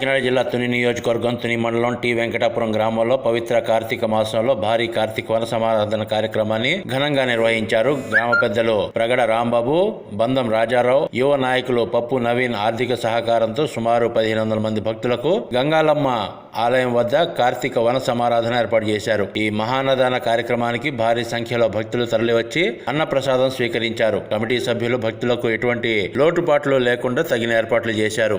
కాకినాడ జిల్లా తుని నియోజకవర్గం తుని మండలం టి వెంకటాపురం గ్రామంలో పవిత్ర కార్తీక మాసంలో భారీ కార్తీక వన సమారాధన కార్యక్రమాన్ని ఘనంగా నిర్వహించారు గ్రామ పెద్దలు ప్రగడ రాంబాబు బంధం రాజారావు యువ నాయకులు పప్పు నవీన్ ఆర్థిక సహకారంతో సుమారు పదిహేను వందల మంది భక్తులకు గంగాలమ్మ ఆలయం వద్ద కార్తీక వన సమారాధన ఏర్పాటు చేశారు. ఈ మహానదాన కార్యక్రమానికి భారీ సంఖ్యలో భక్తులు తరలివచ్చి అన్నప్రసాదం స్వీకరించారు. కమిటీ సభ్యులు భక్తులకు ఎటువంటి లోటుపాట్లు లేకుండా తగిన ఏర్పాట్లు చేశారు.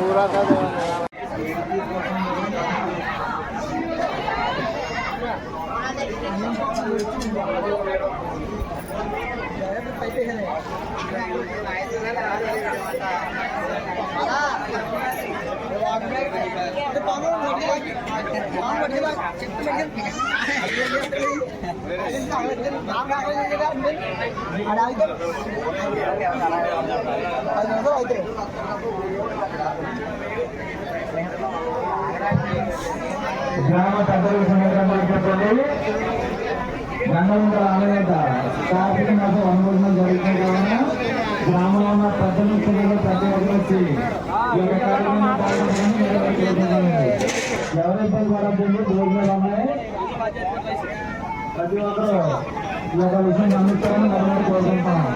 Murah kan? గ్రామ పెద్దలకు సమగ్రంగా చెప్పండి గంగవంతుల ఆలయ కార్తీక మాసం అనుభవం జరుగుతుంది కావున గ్రామంలో ఉన్న పెద్దలు ప్రతి ఒక్కరు వచ్చి ఈ యొక్క కార్యక్రమం. ఎవరు ఇబ్బంది ఉన్నాయి ప్రతి ఒక్కరు ఈ యొక్క విషయం గమనించాలని మనం కోరుకుంటున్నాం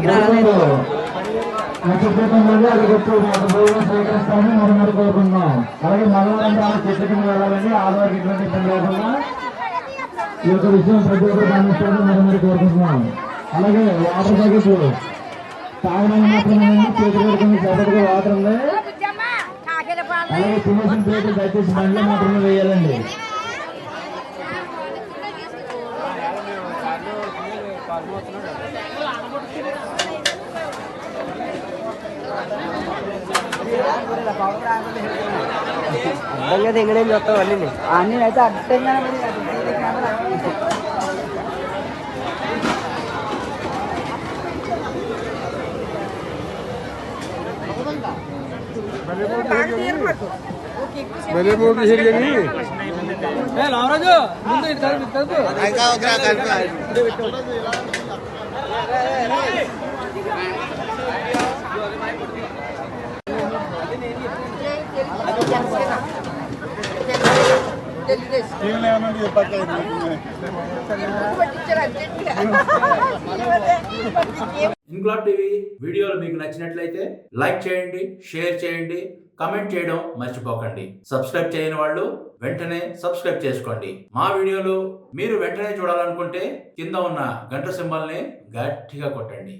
గ్రామంలో నక్షత్రం వల్ల అది వచ్చి భోజనం స్వీకరిస్తామని మనం మరి కోరుకుంటున్నాం అలాగే మగవారం చెట్టు కింద వెళ్ళాలని ఆడవారికి ఎటువంటి ఇబ్బంది లేకుండా ఈ యొక్క విషయం ప్రతి ఒక్కరు గమనిస్తామని మనందరూ కోరుకుంటున్నాం అలాగే వాటర్ ప్యాకెట్ తాగడానికి మాత్రమే చేతి పెట్టుకుని సెపరేట్గా వాటర్ ఉంది అలాగే తినేసిన ప్లేట్ దయచేసి బండ్లో మాత్రమే వేయాలండి అర్థంగా ఎక్కడేం చూస్తావు అన్ని అన్ని అయితే అర్థంగా రామరాజు ముందు ఇటు తలుపు, ఇటు తలుపు. ఇంక్లాబ్ టీవీ వీడియోలు మీకు నచ్చినట్లయితే లైక్ చేయండి షేర్ చేయండి కమెంట్ చేయడం మర్చిపోకండి. సబ్స్క్రైబ్ చేయని వాళ్ళు వెంటనే సబ్స్క్రైబ్ చేసుకోండి. మా వీడియోలు మీరు వెంటనే చూడాలనుకుంటే కింద ఉన్న గంట సింబల్ని గట్టిగా కొట్టండి.